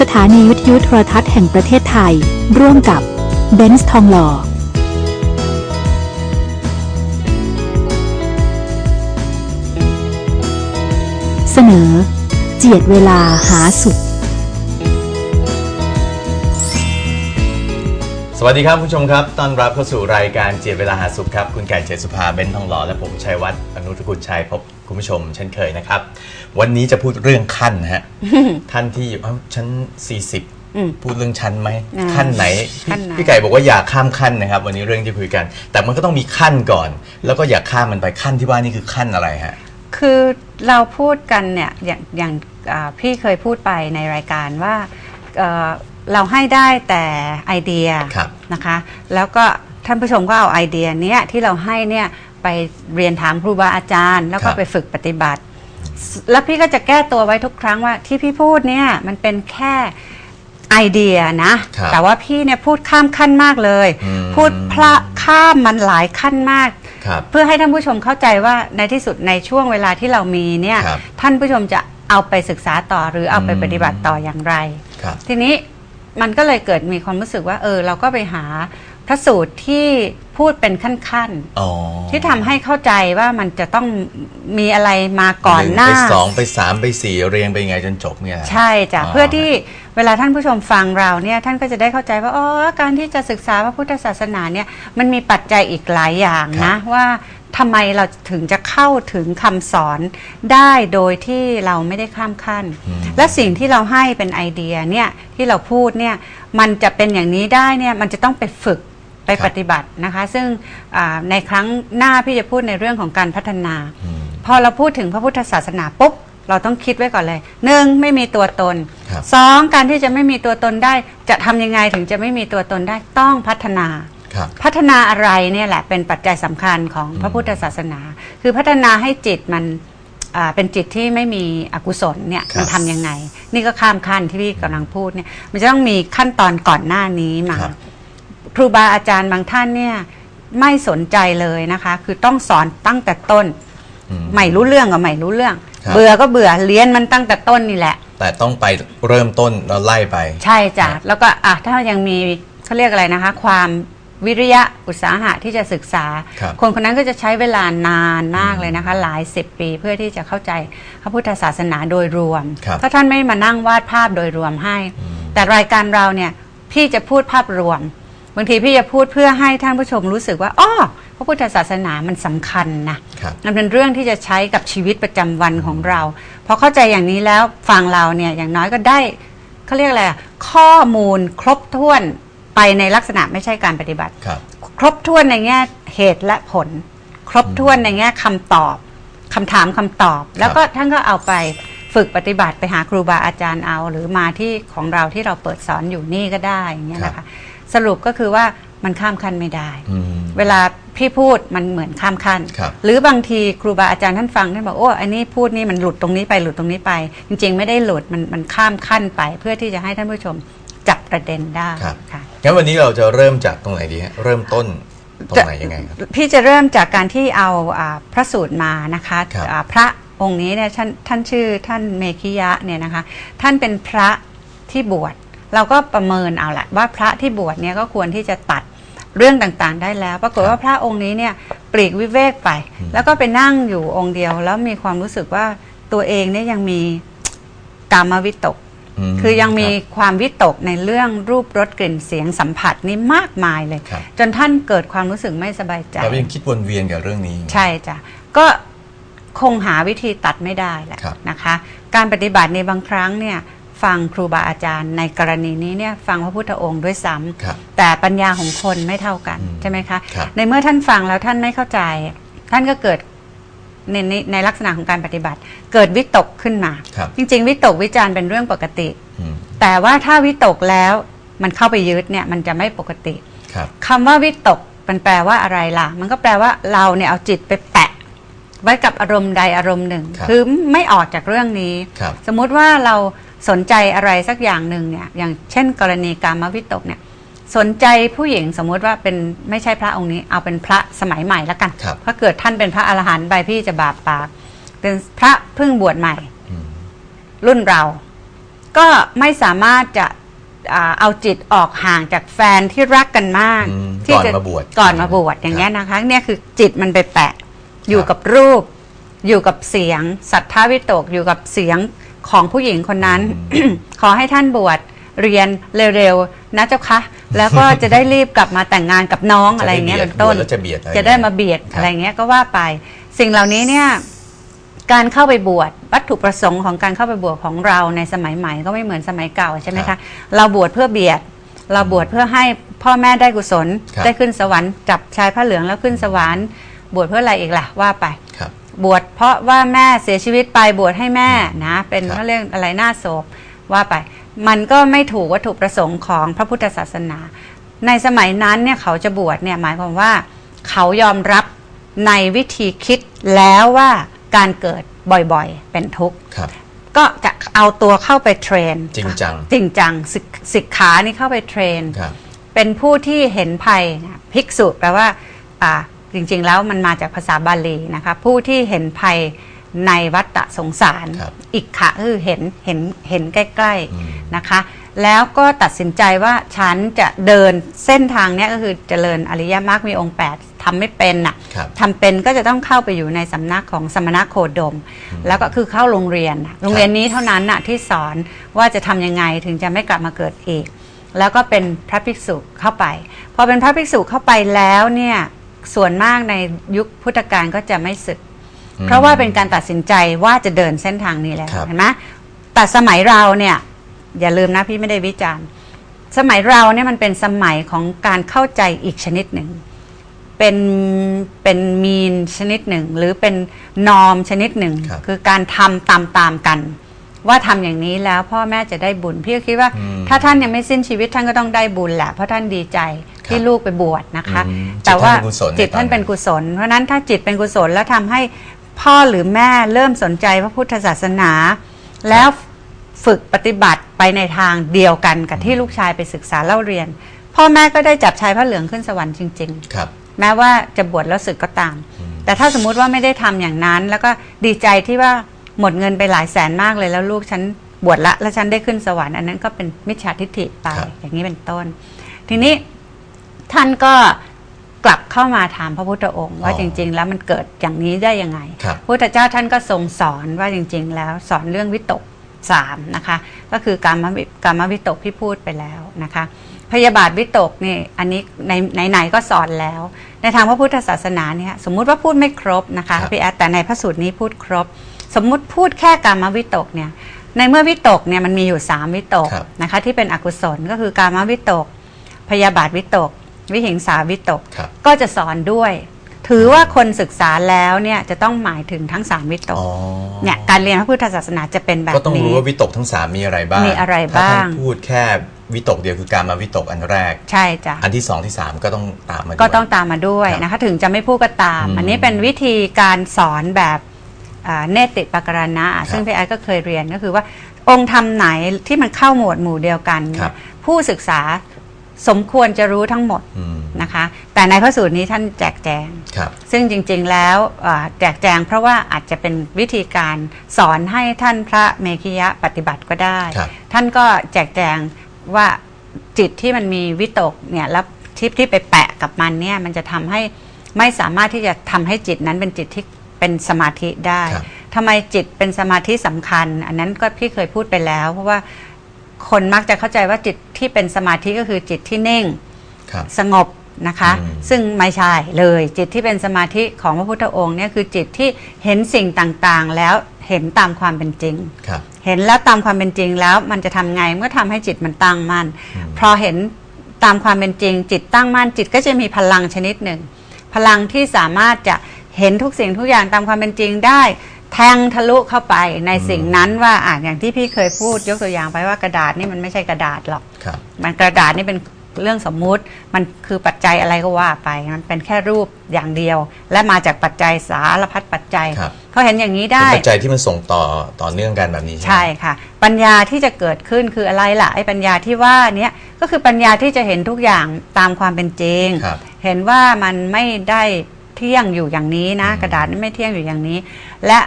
สถานีวิทยุโทรทัศน์แห่งประเทศไทย ร่วมกับเบนซ์ทองหล่อเสนอ เจียดเวลาหาสุข สวัสดีครับคุณผู้ชมครับ ต้อนรับเข้าสู่รายการเจียดเวลาหาสุขครับ คุณไก่เจษสุภาเบนซ์ทองหล่อและผมชัยวัฒน์อนุทกุลชัยพบ คุณผู้ชม เช่นเคยนะครับ วันนี้จะพูดเรื่องขั้นนะฮะท่านที่อยู่เอ้าชั้นอืม40 พูดเรื่องชั้นไหมอ่าขั้นไหน ขั้นไหน พี่ไก่บอกว่าอย่าข้ามขั้นนะครับ วันนี้เรื่องที่คุยกัน แต่มันก็ต้องมีขั้นก่อน แล้วก็อย่าข้ามมันไปขั้นที่ว่านี่คือขั้นอะไรฮะ คือเราพูดกันเนี่ยอย่างอย่างอ่าพี่เคยพูดไปในรายการว่าเอ่อเราให้ได้แต่ไอเดียครับนะคะ แล้วก็ท่านผู้ชมก็เอาไอเดียเนี้ยที่เราให้เนี่ย ไปเรียนถามครูบาอาจารย์ แล้วคก็รับ ไปฝึกปฏิบัติ แล้วพี่ก็จะแก้ตัวไว้ทุกครั้งว่าที่พี่พูดเนี่ยมันเป็นแค่ไอเดียนะ ครับแต่ว่าพี่เนี่ยพูดข้ามขั้นมากเลย อืม พูดพระข้ามมันหลายขั้นมาก ครับ เพื่อให้ท่านผู้ชมเข้าใจว่าในที่สุดในช่วงเวลาที่เรามีเนี่ยครับท่านผู้ชมจะเอาไปศึกษาต่อหรือเอาไปอืม ปฏิบัติต่ออย่างไร ครับ ทีนี้มันก็เลยเกิดมีความรู้สึกว่า เออ เราก็ไปหาพระสูตรที่ พูดเป็นขั้นอ๋อๆที่ทำให้เข้าใจว่ามันจะต้องมีอะไรมาก่อนหน้า งไปสองไปสามไปสี่เรียงไปยังไงจนจบเนี่ยนะใช่จ้ะอ๋อ เพื่อที่เวลาท่านผู้ชมฟังเราเนี่ยท่านก็จะได้เข้าใจว่าอ๋อการที่จะศึกษาพระพุทธศาสนาเนี่ยมันมีปัจจัยอีกหลายอย่างนะว่าทำไมเราถึงจะเข้าถึงคำสอนได้โดยที่เราไม่ได้ข้ามขั้นอืมและสิ่งที่เราให้เป็นไอเดียเนี่ยที่เราพูดเนี่ยมันจะเป็นอย่างนี้ได้เนี่ยมันจะต้องไปฝึก ไปครับปฏิบัตินะคะ ซึ่งอ่าในครั้งหน้าพี่จะพูดในเรื่องของการพัฒนาอืมพอเราพูดถึงพระพุทธศาสนาปุ๊บเราต้องคิดไว้ก่อนเลยหนึ่งไม่มีตัวตนครับสองการที่จะไม่มีตัวตนได้ จะทำยังไงถึงจะไม่มีตัวตนได้ต้องพัฒนาครับพัฒนาอะไรเนี่ยแหละเป็นปัจจัยสำคัญของพระพุทธศาสนา คือพัฒนาให้จิตมันอ่าเป็นจิตที่ไม่มีอกุศลเนี่ยครับมันทำยังไง นี่ก็ข้ามขั้นที่พี่กำลังพูดเนี่ยมันจะต้องมีขั้นตอนก่อนหน้านี้มาค รับครูบาอาจารย์บางท่านเนี่ยไม่สนใจเลยนะคะ คือต้องสอนตั้งแต่ต้นอืมไม่รู้เรื่องก็ไม่รู้เรื่องครับเบื่อก็เบื่อเรียนมันตั้งแต่ต้นนี่แหละ แต่ต้องไปเริ่มต้นแล้วไล่ไป ใช่จ้ะครับแล้วก็อะถ้ายังมีเขาเรียกอะไรนะคะ ความวิริยะอุตสาหะที่จะศึกษาครับคนคนนั้นก็จะใช้เวลานานมากเลยนะคะ หลายสิบปีเพื่อที่จะเข้าใจพระพุทธศาสนาโดยรวมครับถ้าท่านไม่มานั่งวาดภาพโดยรวมให้ แต่รายการเราเนี่ยพี่จะพูดภาพรวม บางทีพี่จะพูดเพื่อให้ท่านผู้ชมรู้สึกว่าอ้อพระพุทธศาสนามันสำคัญนะครับ มันเป็นเรื่องที่จะใช้กับชีวิตประจำวันของเราพอเข้าใจอย่างนี้แล้วฟังเราเนี่ยอย่างน้อยก็ได้เขาเรียกอะไรอะข้อมูลครบถ้วนไปในลักษณะไม่ใช่การปฏิบัติครับครบถ้วนในแง่เหตุและผล ครบถ้วนในแง่คำตอบคำถามคำตอบ แล้วก็ท่านก็เอาไปฝึกปฏิบัติไปหาครูบาอาจารย์เอา หรือมาที่ของเราที่เราเปิดสอนอยู่นี่ก็ได้อย่างเงี้ยนะคะ สรุปก็คือว่ามันข้ามขั้นไม่ได้ อืม เวลาพี่พูดมันเหมือนข้ามขั้น ครับหรือบางทีครูบาอาจารย์ท่านฟังท่านบอกโอ้อันนี้พูดนี่มันหลุดตรงนี้ไปหลุดตรงนี้ไป จริง ๆ ไม่ได้หลุดมันมันข้ามขั้นไป เพื่อที่จะให้ท่านผู้ชมจับประเด็นได้ครับ ค่ะ งั้นวันนี้เราจะเริ่มจากตรงไหนดีฮะเริ่มต้นตรงไหนยังไงครับ พี่จะเริ่มจากการที่เอาอ่าพระสูตรมานะคะครับอ่าพระองค์นี้เนี่ยท่านท่านชื่อท่านเมขิยะเนี่ยนะคะ ท่านเป็นพระที่บวช เราก็ประเมินเอาแหละว่าพระที่บวชเนี่ยก็ควรที่จะตัดเรื่องต่างๆ ได้แล้ว ปรากฏว่าพระองค์นี้เนี่ยปลีกวิเวกไป แล้วก็ไปนั่งอยู่องค์เดียว แล้วมีความรู้สึกว่าตัวเองเนี่ยยังมีกามวิตกมคือยังมีครับความวิตกในเรื่องรูปรสกลิ่นเสียงสัมผัสนี่มากมายเลยครับจนท่านเกิดความรู้สึกไม่สบายใจเรายังคิดวนเวียนกับเรื่องนี้ ใช่จ้ะก็คงหาวิธีตัดไม่ได้แหละครับนะคะ การปฏิบัติในบางครั้งเนี่ย ฟังครูบาอาจารย์ ในกรณีนี้เนี่ยฟังพระพุทธองค์ด้วยซ้ำครับแต่ปัญญาของคนไม่เท่ากันอืมใช่ไหมคะครับในเมื่อท่านฟังแล้วท่านไม่เข้าใจ ท่านก็เกิดในในในลักษณะของการปฏิบัติ เกิดวิตกขึ้นมาครับจริง ๆ วิตกวิจารณ์เป็นเรื่องปกติอืมแต่ว่าถ้าวิตกแล้วมันเข้าไปยึดเนี่ยมันจะไม่ปกติครับคำว่าวิตกมันแปลว่าอะไรล่ะ มันก็แปลว่าเราเนี่ยเอาจิตไปแปะไว้กับอารมณ์ใดอารมณ์หนึ่งครับอไม่ออกจากเรื่องนี้ครับสมมุติว่าเรา สนใจอะไรสักอย่างหนึ่งเนี่ยอย่างเช่น กรณีการมวิตกเนี่ยสนใจผู้หญิงสมมุติว่าเป็นไม่ใช่พระองค์นี้เอาเป็นพระสมัยใหม่แล้วกันครับถ้าเกิดท่านเป็นพระอรหันต์ไปพี่จะบาปปากเป็นพระเพิ่งบวชใหม่อืมรุ่นเรากก็ไม่สามารถจะอ่าเอาจิตออกห่างจากแฟนที่รักกันมากอืมที่ก่อนจะมาบวชก่อนมาบวชอย่างเงี้ยนะคะเนี่ยคือจิตมันไปแปะอยู่กับรูป อยู่กับเสียง สัทธาวิตกอยู่กับเสียง ของผู้หญิงคนนั้น ขอให้ท่านบวชเรียนเร็วๆนะเจ้าคะแล้วก็จะได้รีบกลับมาแต่งงานกับน้องจะอะไรได้เงี้ยเบียดเป็นต้นบวชแล้วจะเบียดอะไรจะได้มาเบียดครับอะไรเงี้ยก็ว่าไป สิ่งเหล่านี้เนี่ยการเข้าไปบวชวัตถุประสงค์ของการเข้าไปบวชของเราในสมัยใหม่ก็ไม่เหมือนสมัยเก่าใช่ไหมครัคะบเราบวชเพื่อเบียด เราบวชเพื่อให้พ่อแม่ได้กุศลครับได้ขึ้นสวรรค์จับชายผ้าเหลืองแล้วขึ้นสวรรค์ บวชเพื่ออะไรอีกล่ะว่าไปครั บบวชเพราะว่าแม่เสียชีวิตไปบวชให้แม่นะ เป็นครับเขาเรียกอะไรหน้าโศพว่าไป มันก็ไม่ถูกวัตถุประสงค์ของพระพุทธศาสนา ในสมัยนั้นเนี่ยเขาจะบวชเนี่ยหมายความว่า เขายอมรับในวิธีคิดแล้วว่าการเกิดบ่อยๆ เป็นทุกข์ ครับ ก็จะเอาตัวเข้าไปเทรนจริงจัง จริงจังศึกศึกขานี่เข้าไปเทรน ครับ เป็นผู้ที่เห็นภัยนะภิกษุแปลว่าอ่า จริงๆแล้วมันมาจากภาษาบาลีนะคะผู้ที่เห็นภัยในวัฏฏะสงสาร ครับอิกขะคือเห็นเห็นเห็นใกล้อืม ๆนะคะ แล้วก็ตัดสินใจว่าฉันจะเดินเส้นทางเนี้ยก็คือเจริญอริยมรรคมีองค์ 8ทำไม่เป็นน่ะ ครับ ทำเป็นก็จะต้องเข้าไปอยู่ในสำนักของสมณโคดม แล้วก็คือเข้าโรงเรียนน่ะโรงเรียนนี้เท่านั้นน่ะที่สอนว่าจะทำยังไงถึงจะไม่กลับมาเกิดอีก แล้วก็เป็นพระภิกษุเข้าไป พอเป็นพระภิกษุเข้าไปแล้วเนี่ย ส่วนมากในยุคพุทธกาลก็จะไม่สึกอืมเพราะว่าเป็นการตัดสินใจว่าจะเดินเส้นทางนี้แล้วครับเห็นไหมแต่สมัยเราเนี่ยอย่าลืมนะพี่ไม่ได้วิจารณ์ สมัยเราเนี่ยมันเป็นสมัยของการเข้าใจอีกชนิดหนึ่งเป็นเป็นมีนชนิดหนึ่ง หรือเป็นนอมชนิดหนึ่งครับคือการทำตามตามๆกัน ว่าทำอย่างนี้แล้วพ่อแม่จะได้บุญพี่ก็คิดว่าอืมถ้าท่านยังไม่สิ้นชีวิตท่านก็ต้องได้บุญแหละเพราะท่านดีใจที่ครับลูกไปบวชนะคะอืมแต่ว่าจิตท่านเป็นกุศลในตอนนั้นจิตท่านเป็นกุศลเพราะฉะนั้นถ้าจิตเป็นกุศลแล้วทำให้พ่อหรือแม่เริ่มสนใจพระพุทธศาสนา แล้วฝึกปฏิบัติไปในทางเดียวกันกับที่ลูกชายไปศึกษาเล่าเรียน พ่อแม่ก็ได้จับชายพระเหลืองขึ้นสวรรค์จริง ๆ ครับแม้ว่าจะบวชแล้วศึกก็ตามอืมแต่ถ้าสมมุติว่าไม่ได้ทำอย่างนั้น แล้วก็ดีใจที่ว่า หมดเงินไปหลายแสนมากเลยแล้วลูกฉันบวชละแล้วฉันได้ขึ้นสวรรค์อันนั้นก็เป็นมิจฉาทิฏฐิไปครับ อย่างนี้เป็นต้น ทีนี้ท่านก็กลับเข้ามาถามพระพุทธองค์ว่าจริง ๆ แล้วมันเกิดอย่างนี้ได้ยังไงครับ พุทธเจ้าท่านก็ทรงสอนว่าจริง ๆ แล้วสอนเรื่องวิตกสามนะคะ ก็คือการมวิการมวิตกที่พูดไปแล้วนะคะ พยาบาทวิตกนี่อันนี้ในไหนๆก็สอนแล้ว ในทางพระพุทธศาสนาเนี่ยสมมุติว่าพูดไม่ครบนะคะครับ พี่แอดแต่ในพระสูตรนี้พูดครบ สมมุติพูดแค่การมวิตกเนี่ยในเมื่อวิตกเนี่ยมันมีอยู่สามวิตกครับนะคะที่เป็นอกุศลก็คือการมวิตก พยาบาทวิตก วิหิงสาวิตก ครับ ก็จะสอนด้วย ถือว่าคนศึกษาแล้วเนี่ยจะต้องหมายถึงทั้งสามวิตกอ๋อเนี่ยการเรียนพระพุทธศาสนาจะเป็นแบบก็ต้องนี้รู้ว่าวิตกทั้งสามมีอะไรบ้างมีอะไรถ้าบ้างท่านพูดแค่วิตกเดียวคือการมาวิตกอันแรก ใช่จ้ะ อันที่สองที่สามก็ต้องตามมาด้วย ก็ต้องตามมาด้วยครับนะคะถึงจะไม่พูดก็ตาม อืมอันนี้เป็นวิธีการสอนแบบอ่า เนติปกรณะ ซึ่งพี่ไอ้ก็เคยเรียนก็คือว่า องค์ธรรมไหนที่มันเข้าหมวดหมู่เดียวกันครับผู้ศึกษาสมควรจะรู้ทั้งหมดอืมนะคะ แต่ในพระสูตรนี้ท่านแจกแจงครับซึ่งจริงๆแล้วอ่าแจกแจงเพราะว่าอาจจะเป็นวิธีการสอนให้ท่านพระเมขิยะปฏิบัติก็ได้ครับท่านก็แจกแจงว่าจิตที่มันมีวิตกเนี่ยแล้วทิพที่ไปแปะกับมันเนี่ยมันจะทำให้ไม่สามารถที่จะทำให้จิตนั้นเป็นจิตที่ เป็นสมาธิได้ครับ ทำไมจิตเป็นสมาธิสำคัญ อันนั้นก็พี่เคยพูดไปแล้ว เพราะว่าคนมักจะเข้าใจว่าจิตที่เป็นสมาธิก็คือจิตที่นิ่ง ครับ สงบนะคะ อืม ซึ่งไม่ใช่เลยจิตที่เป็นสมาธิของพระพุทธองค์เนี่ยคือจิตที่เห็นสิ่งต่างๆ แล้วเห็นตามความเป็นจริง ครับ เห็นแล้วตามความเป็นจริงแล้วมันจะทำไงมันก็ทำให้จิตมันตั้งมั่นอืม พอเห็นตามความเป็นจริง จิตตั้งมั่นจิตก็จะมีพลังชนิดหนึ่ง พลังที่สามารถจะ เห็นทุกสิ่งทุกอย่างตามความเป็นจริงได้ แทงทะลุเข้าไปในสิ่งนั้นว่าอ่าอย่างที่พี่เคยพูดยกตัวอย่างไปว่ากระดาษนี่มันไม่ใช่กระดาษหรอก ครับ มันกระดาษนี่เป็นเรื่องสมมุติมันคือปัจจัยอะไรก็ว่าไปมันเป็นแค่รูปอย่างเดียว และมาจากปัจจัยสารพัดปัจจัย ครับ เขาเห็นอย่างนี้เป็นได้ ปัจจัยที่มันส่งต่อต่อเนื่องกันแบบนี้ใช่ไหมค่ะ ปัญญาที่จะเกิดขึ้นคืออะไรล่ะไอ้ปัญญาที่ว่าเนี้ยก็คือปัญญาที่จะเห็นทุกอย่างตามความเป็นจริง ครับ เห็นว่ามันไม่ได้ เที่ยงอยู่อย่างนี้นะอืมกระดาษนี่ไม่เที่ยงอยู่อย่างนี้ และ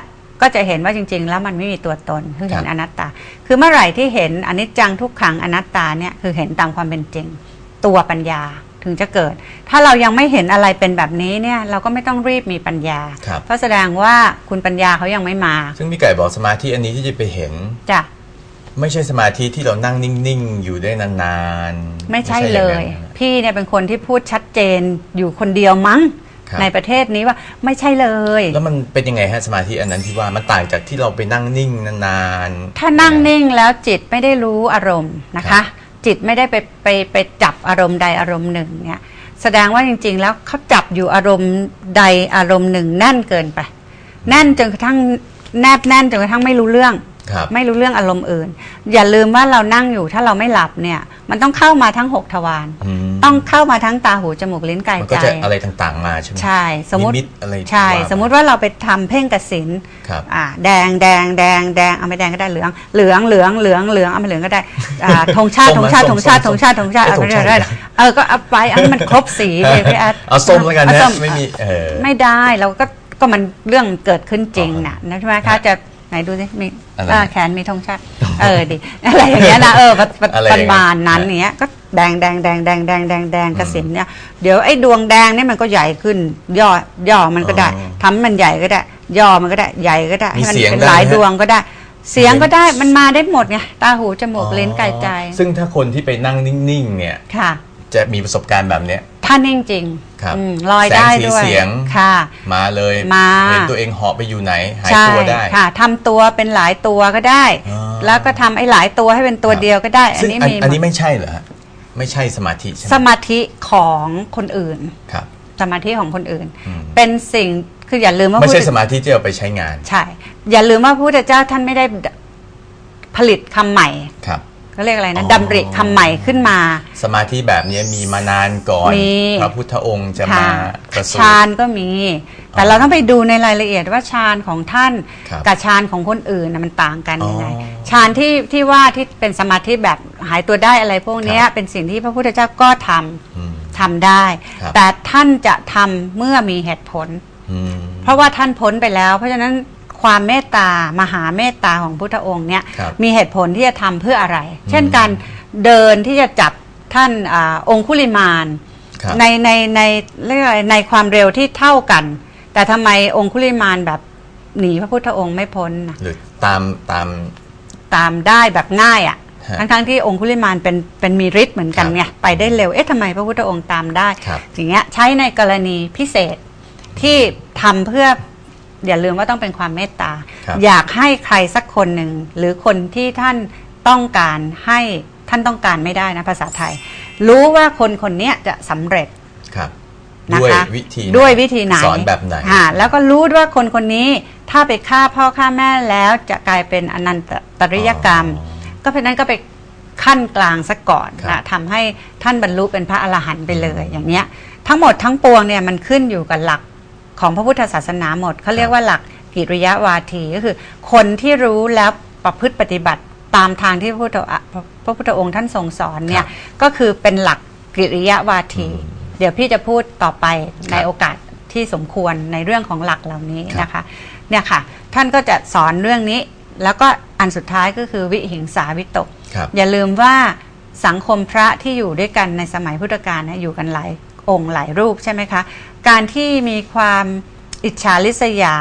ก็จะเห็นว่าจริง ๆ แล้วมันไม่มีตัวตนคือเห็นครับอนัตตา คือเมื่อไหร่ที่เห็นอนิจจังทุกขังอนัตตาเนี่ยคือเห็นตามความเป็นจริง ตัวปัญญาถึงจะเกิด ถ้าเรายังไม่เห็นอะไรเป็นแบบนี้เนี่ยเราก็ไม่ต้องรีบมีปัญญาครับเพราะแสดงว่าคุณปัญญาเขายังไม่มา ซึ่งพี่ไก่บอกสมาธิอันนี้ที่จะไปเห็นจ้ะไม่ใช่สมาธิที่เรานั่งนิ่ง ๆ อยู่ได้นาน ๆ ไม่ใช่อางเลนั้นยนะพี่เนี่ยเป็นคนที่พูดชัดเจนอยู่คนเดียวมั้ง ครับ ในประเทศนี้ว่าไม่ใช่เลย แล้วมันเป็นยังไงฮะสมาธิอันนั้นที่ว่ามันต่างจากที่เราไปนั่งนิ่งนานๆ ถ้านั่งนิ่งแล้วจิตไม่ได้รู้อารมณ์นะครัคะ บ จิตไม่ได้ไปไปไปจับอารมณ์ใดอารมณ์หนึ่งเนี่ยแสดงว่าจริง ๆ แล้วเขาจับอยู่อารมณ์ใดอารมณ์หนึ่งแน่นเกินไป แน่นจนกระทั่งแนบแน่นจนกระทั่งไม่รู้เรื่อง ครับ ไม่รู้เรื่องอารมณ์อื่น อย่าลืมว่าเรานั่งอยู่ถ้าเราไม่หลับเนี่ย มันต้องเข้ามาทั้งหกทวารอืมต้องเข้ามาทั้งตาหูจมูกลิ้นกายมันใจก็จะอะไรต่างๆมาใช่ไหม ใช่สมมตินิมิตอะไรใช่ว่าไป สมมุติว่าเราไปทำเพ่งกสินครับ อ่าแดงแดงแดงแดงเอาไม่แดงก็ได้เหลืองเหลืองเหลืองเหลืองเหลืองเอาไม่เหลืองก็ได้อ่าธงชาติส้ธมงไหมชาติส้ธมงชาติธส้งมชาติธงชาติเอ้ยเอาธงไม่ชาติได้เออก็เอาไปอันนี้มันครบสีเลยพี่แอดเอาส้มแล้วกันนะเอาส้ไม่มีเออ ไม่ได้เราก็ก็มันเรื่องเกิดขึ้นจริงอ๋อนะนะใช่ไหมครัคะบ จะ ไหนดูสิมีอะไรอ่าแขนมีธงชาติ เออดีอะไรอย่างเงี้ยนะเออประประอะไรปอย่างเงี้ยระมาณนั้นเนี้ยก็แดงแดงแดงแดงแดงแดงแดงกสินเนี่ยเดี๋ยวไอ้ดวงแดงเนี่ยมันก็ใหญ่ขึ้น ย่อย่อมันก็ได้อ๋อทำให้มันใหญ่ก็ได้ ย่อมันก็ได้ใหญ่ก็ได้มีให้มันเสียงเป็นได้หลายไหม ดวงก็ได้ เสียงก็ได้มันมาได้หมดไงตาหูจมูกลิ้นกายใจซึ่งถ้าคนที่ไปนั่งนิ่งๆเนี่ย ค่ะ จะมีประสบการณ์แบบเนี้ยถ้านิ่งจริงครับอืมลอยได้แสงสีด้วยเสียง ค่ะ มาเลยมา เห็นตัวเองเหาะไปอยู่ไหน หายใช่ตัวได้ ค่ะทำตัวเป็นหลายตัวก็ได้อ๋อแล้วก็ทำไอ้หลายตัวให้เป็นตัวเดียวก็ได้ อันซึ่งนี้อันมีอันนี้หมดไม่ใช่เหรอฮะไม่ใช่สมาธิใช่ไหมสมาธิของคนอื่น ครับ สมาธิของคนอื่น อืม เป็นสิ่งคืออย่าลืมว่าไม่ใช่พุทธสมาธิที่เอาไปใช้งานใช่ อย่าลืมว่าพระพุทธเจ้าท่านไม่ได้ผลิตคำใหม่ ครับ เขาเรียกอะไรนะอ๋อ ดำริคำใหม่ขึ้นมา สมาธิแบบนี้มีมานานก่อน มี พระพุทธองค์จะมาค่ะประสูติ ฌานก็มี แต่เราต้องไปดูในรายละเอียดว่าฌานของท่านครับกับฌานของคนอื่นนะมันต่างกันยังไงอ๋อฌานที่ที่ว่าที่เป็นสมาธิแบบหายตัวได้อะไรพวกเนี้ยครับ เป็นสิ่งที่พระพุทธเจ้าก็ทำอืม ทำได้ ครับ แต่ท่านจะทำเมื่อมีเหตุผล อืม เพราะว่าท่านพ้นไปแล้ว เพราะฉะนั้น ความเมตตามหาเมตตาของพุทธองค์เนี่ยครับมีเหตุผลที่จะทำเพื่ออะไร เช่นการเดินที่จะจับท่านอาองคุลิมานครับในในในเรียกอะไรในความเร็วที่เท่ากัน แต่ทำไมองคุลิมานแบบหนีพระพุทธองค์ไม่พ้นนะหรือตามตามตามได้แบบง่ายอะฮะ่ะทั้งๆที่องคุลิมานเป็นเป็นมีฤทธิ์เหมือนกันครับไงไปได้เร็วเอ๊ะทำไมพระพุทธองค์ตามได้ครับอย่างเงี้ยใช้ในกรณีพิเศษที่ทำเพื่อ อย่าลืมว่าต้องเป็นความเมตตา ครับ อยากให้ใครสักคนหนึ่ง หรือคนที่ท่านต้องการให้ท่านต้องการไม่ได้นะภาษาไทย รู้ว่าคนคนเนี้ยจะสำเร็จ ครับ นะด้วยคะวิธีไหนด้วยวิธีไหนสอนแบบไหน อ่าแล้วก็รู้ด้วยว่าคนคนนี้ถ้าไปฆ่าพ่อฆ่าแม่แล้วจะกลายเป็นอนันตตริยกรรม อ๋อก็เพราะฉะนั้นก็ไปขั้นกลางซะก่อนครับนะทำให้ท่านบรรลุเป็นพระอรหันต์ไปเลยอย่างเนี้ย ทั้งหมดทั้งปวงเนี่ยมันขึ้นอยู่กับหลัก ของพระพุทธศาสนาหมดเขาเรียกว่าหลักกิริยาวาทีก็คือ คนที่รู้แล้วประพฤติปฏิบัติตามทางที่พระพุทธอะพระพุทธองค์ท่านทรงสอนเนี่ยก็คือเป็นหลักกิริยาวาที เดี๋ยวพี่จะพูดต่อไปในโอกาสที่สมควรในเรื่องของหลักเหล่านี้นะคะเนี่ยค่ะ ท่านก็จะสอนเรื่องนี้ แล้วก็อันสุดท้ายก็คือวิหิงสาวิตกครับอย่าลืมว่าสังคมพระที่อยู่ด้วยกันในสมัยพุทธกาลเนี่ยอยู่กันหลายองค์หลายรูปใช่ไหมคะ การที่มีความอิจฉาริษยา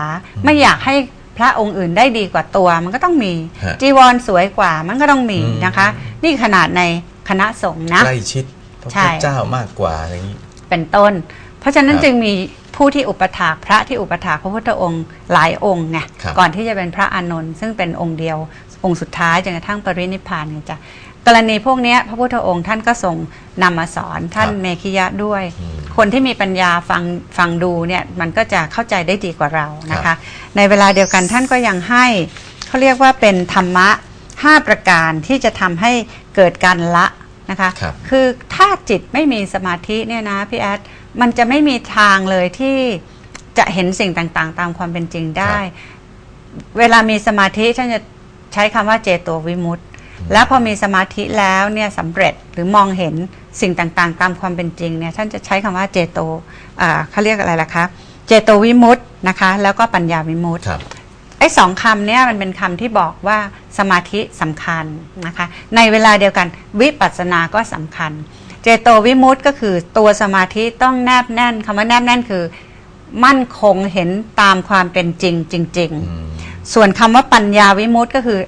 ไม่อยากให้พระองค์อื่นได้ดีกว่าตัว มันก็ต้องมี ฮะจีวรสวยกว่ามันก็ต้องมีอืม นะคะ นี่ขนาดในคณะสงฆ์นะ ใกล้ชิดพระใช่ พุทธเจ้ามากกว่าอะไรอย่างนี้ เป็นต้น เพราะฉะนั้นครับจึงมีผู้ที่อุปถากพระที่อุปถากพระพุทธองค์หลายองค์ไงครับ ก่อนที่จะเป็นพระอานนท์ซึ่งเป็นองค์เดียว องค์สุดท้ายจนกระทั่งปรินิพพานไงจ้ะกรณีพวกเนี้ยพระพุทธองค์ท่านก็ทรงนำมาสอนท่านครับเมขิยะด้วย อืม คนที่มีปัญญาฟังฟังดูเนี่ยมันก็จะเข้าใจได้ดีกว่าเรานะครัคะบในเวลาเดียวกันท่านก็ยังให้เขาเรียกว่าเป็นธรรมะ 5 ประการที่จะทำให้เกิดการละนะคะครับคือถ้าจิตไม่มีสมาธิเนี่ยนะพี่แอดมันจะไม่มีทางเลยที่จะเห็นสิ่งต่างๆ ตามความเป็นจริงได้ เวลามีสมาธิท่านจะใช้คำว่าเจโตวิมุตต์แล้วพอมีสมาธิแล้วเนี่ยสำเร็จหรือมองเห็น สิ่งต่างๆ ตามความเป็นจริงเนี่ยท่านจะใช้คำว่าเจโตอ่าเขาเรียกอะไรล่ะคะ เจโตวิมุตต์นะคะ แล้วก็ปัญญาวิมุตต์ครับไอ้สองคำเนี้ยมันเป็นคำที่บอกว่าสมาธิสำคัญนะคะ ในเวลาเดียวกันวิปัสสนาก็สำคัญ เจโตวิมุตต์ก็คือตัวสมาธิต้องแนบแน่นคำว่าแนบแน่นคือมั่นคงเห็นตามความเป็นจริงจริงอืมๆส่วนคำว่าปัญญาวิมุตต์ก็คือ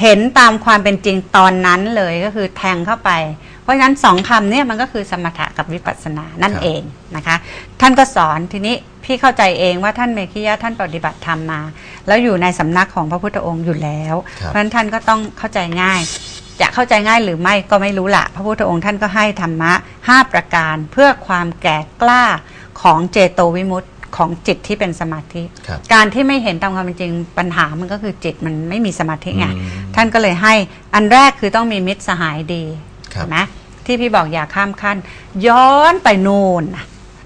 เห็นตามความเป็นจริงตอนนั้นเลยก็คือแทงเข้าไปเพ ราะฉะนั้นสองคำเนี่ยมันก็คือสมถะกับวิปัสสนานั่นครับเองนะคะ ท่านก็สอนทีนี้พี่เข้าใจเองว่าท่านเมขิยะท่านปฏิบัติธรรมมา แล้วอยู่ในสำนักของพระพุทธองค์อยู่แล้วครับเพราะฉะนั้นท่านก็ต้องเข้าใจง่าย จะเข้าใจง่ายหรือไม่ก็ไม่รู้ละพระพุทธองค์ท่านก็ให้ธรรมะ 5 ประการเพื่อความแก่กล้าของเจโตวิมุตติของจิตที่เป็นสมาธิครับการที่ไม่เห็นตามความเป็นจริงปัญหามันก็คือจิตมันไม่มีสมาธิไงอืมท่านก็เลยให้อันแรกคือต้องมีมิตรสหายดีครับเห็ นไหมที่พี่บอกอย่าข้ามขั้น ย้อนไปนูนน่ะ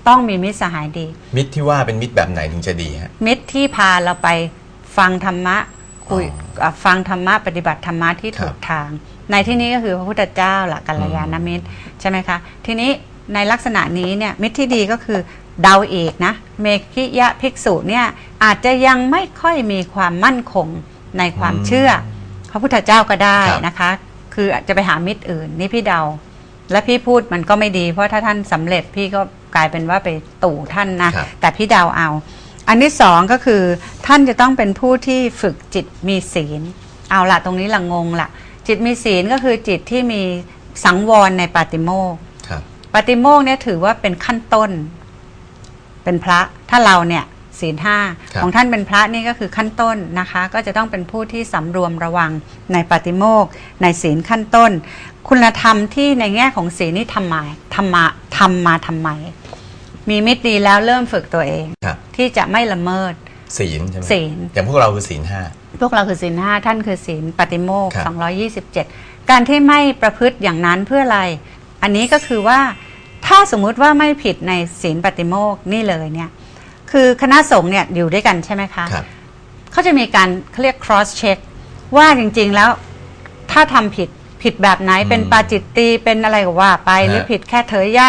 ต้องมีมิตรสหายดี มิตรที่ว่าเป็นมิตรแบบไหนถึงจะดีฮะ มิตรที่พาเราไปฟังธรรมะคุยอ๋อะฟังธรรมะปฏิบัติธรรมะที่ครัถูบกทาง ในที่นี้ก็คือพระพุทธเจ้าหลักกัลยาณมิตรใช่ไหมคะทีนี้ในลักษณะนี้เนี่ยมิตรที่ดีก็คือเดาเอกนะเมขิยะภิกษุเนี่ยอาจจะยังไม่ค่อยมีความมั่นคงในความเชื่อ พระพุทธเจ้าก็ได้ครับนะคะ คืออาจจะไปหามิตรอื่นนี่พี่เดา และพี่พูดมันก็ไม่ดี เพราะถ้าท่านสำเร็จพี่ก็กลายเป็นว่าไปตู่ท่านนะครับแต่พี่เดาเอา อันที่สองก็คือท่านจะต้องเป็นผู้ที่ฝึกจิตมีศีล เอาละตรงนี้ละงงละจิตมีศีลก็คือจิตที่มีสังวรในปาติโมกข์ครับปาติโมกข์เนี่ยถือว่าเป็นขั้นต้น เป็นพระถ้าเราเนี่ย ศีลห้าครับของท่านเป็นพระนี่ก็คือขั้นต้นนะคะ ก็จะต้องเป็นผู้ที่สำรวมระวังในปาติโมกข์ในศีลขั้นต้น คุณธรรมที่ในแง่ของศีลนี่ทำมาทำมาทำมาทำไม มีมิตรดีแล้วเริ่มฝึกตัวเอง ครับ ที่จะไม่ละเมิด ศีลใช่ไหมศีล อย่างพวกเราคือศีลห้า พวกเราคือศีลห้าท่านคือศีลปฏิโมกครับ 227 การที่ไม่ประพฤติอย่างนั้นเพื่ออะไร อันนี้ก็คือว่าถ้าสมมุติว่าไม่ผิดในศีลปฏิโมกนี่เลยเนี่ย คือคณะสงฆ์เนี่ยอยู่ด้วยกันใช่ไหมคะครับ เขาจะมีการเขาเรียก cross check ว่าจริงๆแล้วถ้าทำผิดผิดแบบไหนอืมเป็นปาจิตตีเป็นอะไรก็ว่าไปหรือฮะผิดแค่เถยยะ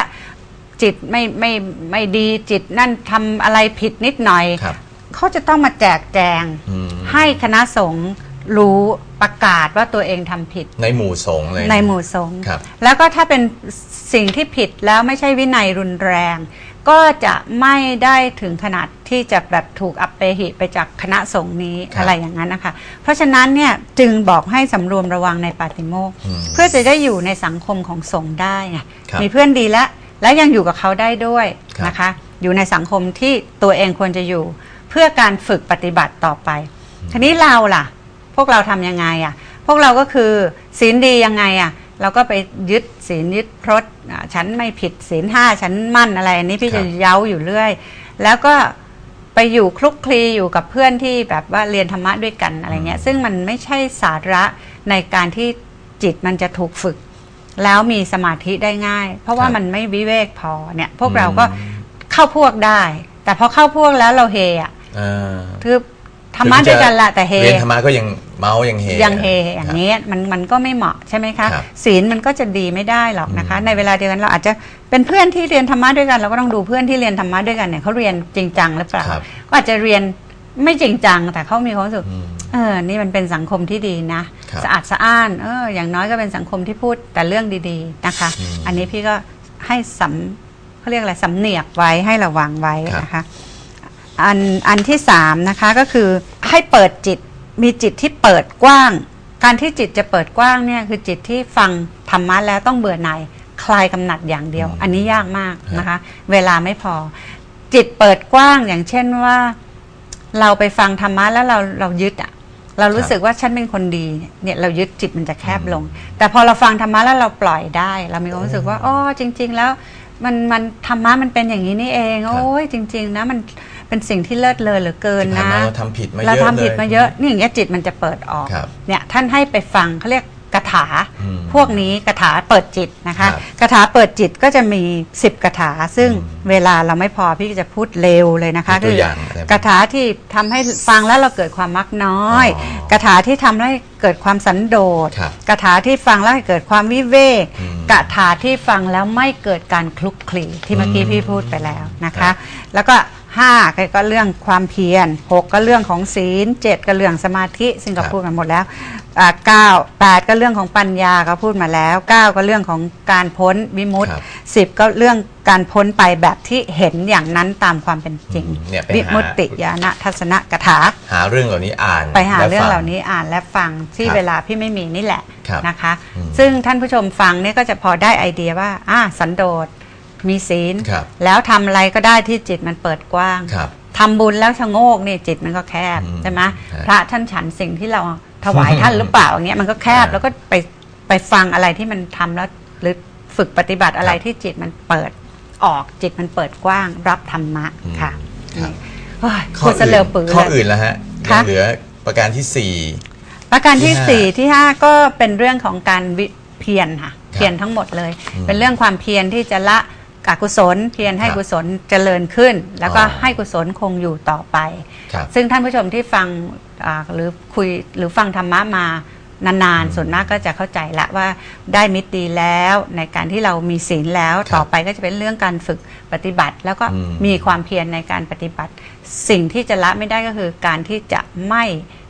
จิตไม่ไม่ไม่ดีจิตนั่นทำอะไรผิดนิดหน่อย ครับเขาจะต้องมาแจกแจง อืมให้คณะสงฆ์รู้ประกาศว่าตัวเองทำผิดในหมู่สงฆ์เลยในหมู่สงฆ์ ครับ แล้วก็ถ้าเป็นสิ่งที่ผิดแล้วไม่ใช่วินัยรุนแรง ก็จะไม่ได้ถึงขนาดที่จะแบบถูกอัปเปหิไปจากคณะสงฆ์นี้ครับอะไรอย่างนั้นนะคะ เพราะฉะนั้นเนี่ยจึงบอกให้สำรวมระวังในปาติโมกข์อืมเพื่อจะได้อยู่ในสังคมของสงฆ์ได้ไงครับมีเพื่อนดีแล้วและยังอยู่กับเขาได้ด้วยครับนะคะ อยู่ในสังคมที่ตัวเองควรจะอยู่ เพื่อการฝึกปฏิบัติต่อไป ทีนี้เราล่ะ พวกเราทำยังไงอะ พวกเราก็คือศีลดียังไงอะ เราก็ไปยึดศีลยึดพรตอ่าฉันไม่ผิดศีลห้าฉันมั่นอะไรอันนี้พี่ครัจะบเย้าอยู่เรื่อย แล้วก็ไปอยู่คลุกคลีอยู่กับเพื่อนที่แบบว่าเรียนธรรมะด้วยกันอะไรเงี้ยซึ่งมันไม่ใช่สาระในการที่จิตมันจะถูกฝึก แล้วมีสมาธิได้ง่าย เพราะว่าครับ มันไม่วิเวกพอเนี่ยพวกเราก็เข้าพวกได้ แต่พอเข้าพวกแล้วเราเฮอะอ่า คือ ธรรมะด้วยกันละแต่เฮ เรียนธรรมะก็ยังเมายังเฮยังเฮอย่างนี้มันมันก็ไม่เหมาะใช่ไหมคะ ครับ ศีลมันก็จะดีไม่ได้หรอกนะคะอืมในเวลาเดียวกันเราอาจจะเป็นเพื่อนที่เรียนธรรมะด้วยกัน เราก็ต้องดูเพื่อนที่เรียนธรรมะด้วยกันเนี่ยเขาเรียนจริงจังหรือเปล่าครับ ก็อาจจะเรียนไม่จริงจังแต่เขามีความรู้สึก อืม เออ นี่มันเป็นสังคมที่ดีนะ ครับสะอาดสะอ้าน เออ อย่างน้อยก็เป็นสังคมที่พูดแต่เรื่องดีๆนะคะ อืมอันนี้พี่ก็ให้สำเขาเรียกอะไรสำเนียกไว้ให้ระวังไว้ครับ นะคะ อันอันที่สามนะคะก็คือให้เปิดจิตมีจิตที่เปิดกว้าง การที่จิตจะเปิดกว้างเนี่ยคือจิตที่ฟังธรรมะแล้วต้องเบื่อหน่ายคลายกำหนัดอย่างเดียวอืมอันนี้ยากมากนะคะ เวลาไม่พอ จิตเปิดกว้างอย่างเช่นว่า เราไปฟังธรรมะแล้วเราเรายึดอะเรารู้สึกว่าฉันเป็นคนดีเนี่ยเรายึดจิตมันจะแคบลง แต่พอเราฟังธรรมะแล้วเราปล่อยได้ เรามีความรู้สึกว่าอ๋อจริง ๆ แล้วมันมันธรรมะมันเป็นอย่างนี้นี่เองครับโอ้ยจริง ๆ นะมัน เป็นสิ่งที่เลิศเลอเหลือเกินที่ผ่านนะมาเราทำผิดมาเยเราอะทำผิดเลยมาเยอะนี่อย่างเงี้ยจิตมันจะเปิดออกครับเนี่ยท่านให้ไปฟังเขาเรียกกถาอืมพวกนี้กถาเปิดจิตนะคะครับกถาเปิดจิตก็จะมี 10กถาซึ่งอืมเวลาเราไม่พอพี่ก็จะพูดเร็วเลยนะคะยกตัวอย่างอะไรบ้างกถาที่ทำให้ฟังแล้วเราเกิดความมักน้อยอ๋อกถาที่ทำให้เกิดความสันโดษครับกถาที่ฟังแล้วให้เกิดความวิเวกอืมกถาที่ฟังแล้วไม่เกิดการคลุกคลีที่เมื่อกี้อืมพี่พูดไปแล้วนะครัคะบแล้วก็ ห้าก็เรื่องความเพียรหกก็เรื่องของศีลเจ็ดก็เรื่องสมาธิซึ่งก็ครับพูดมาหมดแล้วอ่าเก้าแปดก็เรื่องของปัญญาก็พูดมาแล้วเก้าก็เรื่องของการพ้นวิมุตติครับสิบก็เรื่องการพ้นไปแบบที่เห็นอย่างนั้นตามความเป็นจริงอืมเนี่ยไปวิหามุตติญาณทัศนกถา หาเรื่องเหล่านี้อ่าน ไปหาและเรื่องฟัเหล่านี้อ่านและฟังที่ครับเวลาพี่ไม่มีนี่แหละครับนะคะอืมซึ่งท่านผู้ชมฟังเนี่ยก็จะพอได้ไอเดียว่าอ่าสันโดษ มีศีล ครับ แล้วทำอะไรก็ได้ที่จิตมันเปิดกว้างครับ ทำบุญแล้วชะโงกนี่จิตมันก็แคบอืมใช่ไหมใช่พระท่านฉันสิ่งที่เราถวายท่านหรือเปล่าอย่างเงี้ยมันก็แคบอ่าแล้วก็ไปไปฟังอะไรที่มันทำแล้วหรือฝึกปฏิบัติอะไรครับที่จิตมันเปิดออกจิตมันเปิดกว้าง รับธรรมะอืมค่ะครับ นี่โอ้ยข้อพูดซะอื่นเร็วปือข้อเลย อื่นแล้วฮะค่ะยังเหลือประการที่สี่ ประการที่ที่ห้าสี่ที่ห้าก็เป็นเรื่องของการวิเพียรค่ะ เพียรทั้งหมดเลย อืมเป็นเรื่องความเพียรที่จะละ อกุศลเพียรให้ครับกุศลเจริญขึ้น แล้วก็อ๋อให้กุศลคงอยู่ต่อไป ครับ ซึ่งท่านผู้ชมที่ฟังอ่าหรือคุยหรือฟังธรรมะมานานอืมๆส่วนมากก็จะเข้าใจละว่าได้มิตรดีแล้วในการที่เรามีศีลแล้วครับต่อไปก็จะเป็นเรื่องการฝึกปฏิบัติ แล้วก็อืม มีความเพียรในการปฏิบัติ สิ่งที่จะละไม่ได้ก็คือการที่จะไม่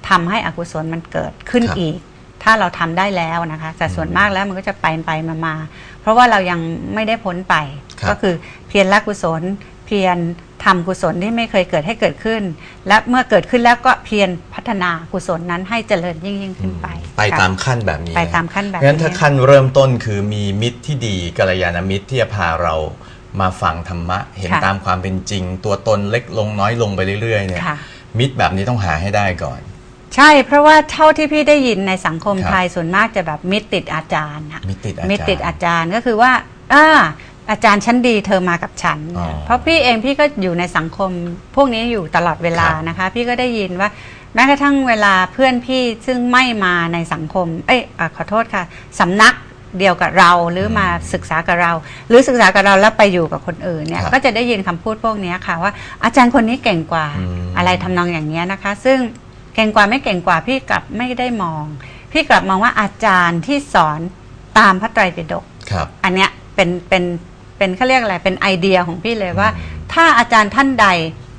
ทำให้อกุศลมันเกิดขึ้นครับอีก ถ้าเราทำได้แล้วนะคะ แต่ส่วนอืมมากแล้วมันก็จะไปไปมามาเพราะว่าเรายังไม่ได้พ้นไป ครับ ก็คือเพียรละกุศล เพียรทำกุศลที่ไม่เคยเกิดให้เกิดขึ้น และเมื่อเกิดขึ้นแล้วก็เพียรพัฒนากุศลนั้นให้เจริญยิ่งยิ่งขึ้นไปไปค่ะ ตามขั้นแบบนี้ไปะตามขั้นแบบงั้นนี้ถ้าขั้นเริ่มต้นคือมีมิตรที่ดีกัลยาณมิตรที่จะพาเรามาฟังธรรมะ เห็นค่ะ ตามความเป็นจริง ตัวตนเล็กลงน้อยลงไปเรื่อยๆเนี่ยค่ะ มิตรแบบนี้ต้องหาให้ได้ก่อน ใช่เพราะว่าเท่าที่พี่ได้ยินในสังคมครับไทยส่วนมากจะแบบมิตรติดอาจารย์อะมิตรติดอาจารย์ มิตรติดอาจารย์ก็คือว่าอ่า อาจารย์ชั้นดีเธอมากับฉันอ๋อเพราะพี่เองพี่ก็อยู่ในสังคมพวกนี้อยู่ตลอดเวลาครับนะคะ พี่ก็ได้ยินว่าแม้กระทั่งเวลาเพื่อนพี่ซึ่งไม่มาในสังคม เอ้ยอะขอโทษค่ะสำนักเดียวกับเราหรือมาศึกษากับเรา หรือศึกษากับเราแล้วไปอยู่กับคนอื่นเนี่ยครับก็จะได้ยินคำพูดพวกนี้ค่ะว่า อาจารย์คนนี้เก่งกว่าอืม อะไรทำนองอย่างนี้ยนะคะ ซึ่งเก่งกว่าไม่เก่งกว่าพี่กลับไม่ได้มอง พี่กลับมองว่าอาจารย์ที่สอนตามพระไตรปิฎก ครับ อันเนี้ยเป็นเป็น เป็นเขาเรียกอะไรเป็นไอเดียของพี่เลยว่าอืมถ้าอาจารย์ท่านใด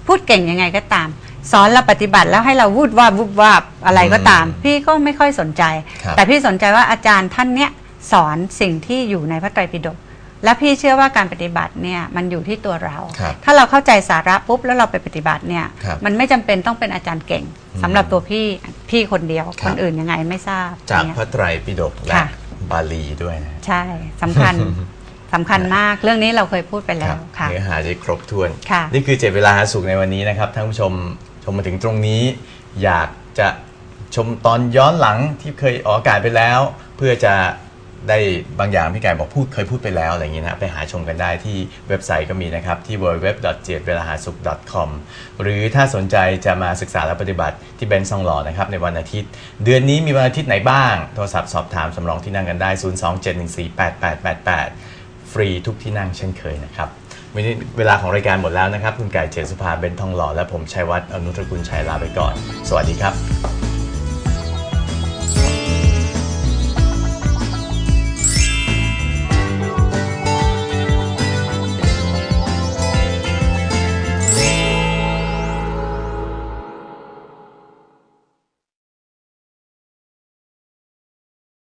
พูดเก่งยังไงก็ตาม สอนเราปฏิบัติแล้วให้เราวูดวาบวูบวาบอะไรก็ตาม พี่ก็ไม่ค่อยสนใจ ครับแต่พี่สนใจว่าอาจารย์ท่านเนี้ยสอนสิ่งที่อยู่ในพระไตรปิฎกและพี่เชื่อว่าการปฏิบัติเนี่ยมันอยู่ที่ตัวเรา ครับถ้าเราเข้าใจสาระปุ๊บแล้วเราไปปฏิบัติเนี่ยครับมันไม่จำเป็นต้องเป็นอาจารย์เก่งอืมสำหรับตัวพี่พี่คนเดียวคครับ นอื่นยังไงไม่ทราบจากเนี่ย พระไตรปิฎกและค่ะ บาลีด้วยนะ ใช่สำคัญ สำคัญมากเรื่องนี้เราเคยพูดไปคแล้รัวบค่ะเนื้อหาได้ครบถ้วนค่ะนี่คือเจ็ดเวลาหาสุขในวันนี้นะครับท่านผู้ชมชมมาถึงตรงนี้ อยากจะชมตอนย้อนหลังที่เคยออกอากาศไปแล้ว เพื่อจะได้บางอย่างพี่ไก่บอกพูดเคยพูดไปแล้วอะไรอย่างนี้นะไปหาชมกันได้ที่เว็บไซต์ก็มีนะครับ ที่ w w w 7เวลาหาสุข .com หรือถ้าสนใจจะมาศึกษาและปฏิบัติที่เบนซ์ซองหล่อนะครับในวันอาทิตย์ เดือนนี้มีวันอาทิตย์ไหนบ้าง โทรศัพท์สอบถามสำรองที่นั่งกันได้ 027148888 ฟรีทุกที่นั่งเช่นเคยนะครับวันนี้เวลาของรายการหมดแล้วนะครับ คุณไก่เจษสุภาเบนทองหล่อและผมชัยวัฒน์อนุตรกุลชัยลาไปก่อน สวัสดีครับ